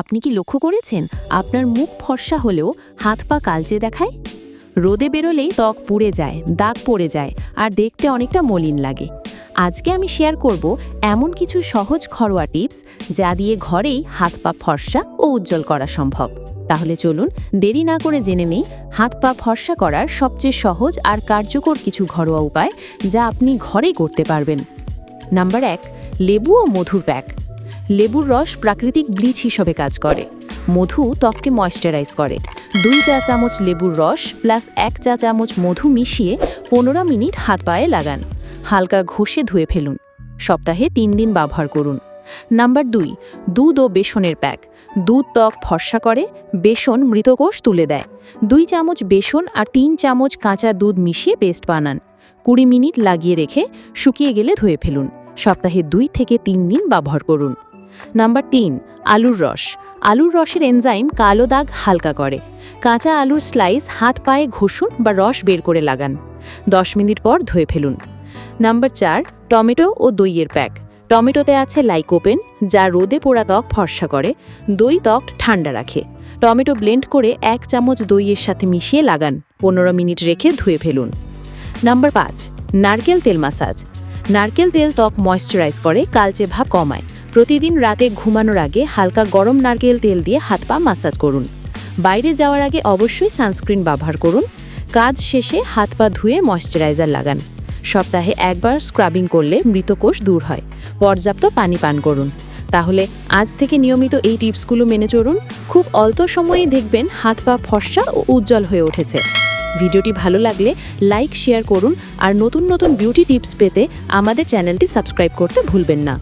আপনি কি লক্ষ্য করেছেন? আপনার মুখ ফর্সা হলেও হাত পা কালচে দেখায়? রোদে বেরোলেই ত্বক পুড়ে যায়, দাগ পড়ে যায়, আর দেখতে অনেকটা মলিন লাগে। আজকে আমি শেয়ার করব এমন কিছু সহজ ঘরোয়া টিপস যা দিয়ে ঘরেই হাত পা ফর্সা ও উজ্জ্বল করা সম্ভব। তাহলে চলুন দেরি না করে জেনে নেই, হাত পা ফর্সা করার সবচেয়ে সহজ আর কার্যকর কিছু ঘরোয়া উপায় যা আপনি ঘরেই করতে পারবেন। নাম্বার এক, লেবু ও মধুর প্যাক। লেবুর রস প্রাকৃতিক ব্লিচ হিসেবে কাজ করে। মধু ত্বককে ময়শ্চারাইজ করে। দুই চা চামচ লেবুর রস প্লাস এক চা চামচ মধু মিশিয়ে পনেরো মিনিট হাত পায়ে লাগান। হালকা ঘষে ধুয়ে ফেলুন। সপ্তাহে তিন দিন ব্যবহার করুন। নাম্বার দুই, দুধ ও বেসনের প্যাক। দুধ ত্বক ফর্সা করে, বেসন মৃতকোষ তুলে দেয়। দুই চামচ বেসন আর তিন চামচ কাঁচা দুধ মিশিয়ে পেস্ট বানান। কুড়ি মিনিট লাগিয়ে রেখে শুকিয়ে গেলে ধুয়ে ফেলুন। সপ্তাহে দুই থেকে তিন দিন ব্যবহার করুন। নাম্বার তিন, আলুর রস। আলুর রসের এনজাইম কালো দাগ হালকা করে। কাঁচা আলুর স্লাইস হাত পায়ে ঘষুন বা রস বের করে লাগান। দশ মিনিট পর ধুয়ে ফেলুন। নাম্বার চার, টমেটো ও দইয়ের প্যাক। টমেটোতে আছে লাইকোপেন যা রোদে পোড়া ত্বক ফর্সা করে। দই ত্বক ঠান্ডা রাখে। টমেটো ব্লেন্ড করে এক চামচ দইয়ের সাথে মিশিয়ে লাগান। পনেরো মিনিট রেখে ধুয়ে ফেলুন। নাম্বার পাঁচ, নারকেল তেল মাসাজ নারকেল তেল ত্বক ময়শ্চারাইজ করে, কালচে ভাব কমায়। প্রতিদিন রাতে ঘুমানোর আগে হালকা গরম নারকেল তেল দিয়ে হাত পা মাসাজ করুন। বাইরে যাওয়ার আগে অবশ্যই সানস্ক্রিন ব্যবহার করুন। কাজ শেষে হাত পা ধুয়ে ময়শ্চারাইজার লাগান। সপ্তাহে একবার স্ক্রাবিং করলে মৃতকোষ দূর হয়। পর্যাপ্ত পানি পান করুন। তাহলে আজ থেকে নিয়মিত এই টিপসগুলো মেনে চলুন। খুব অল্প সময়েই দেখবেন হাত পা ফর্সা ও উজ্জ্বল হয়ে উঠেছে। ভিডিওটি ভালো লাগলে লাইক শেয়ার করুন। আর নতুন নতুন বিউটি টিপস পেতে আমাদের চ্যানেলটি সাবস্ক্রাইব করতে ভুলবেন না।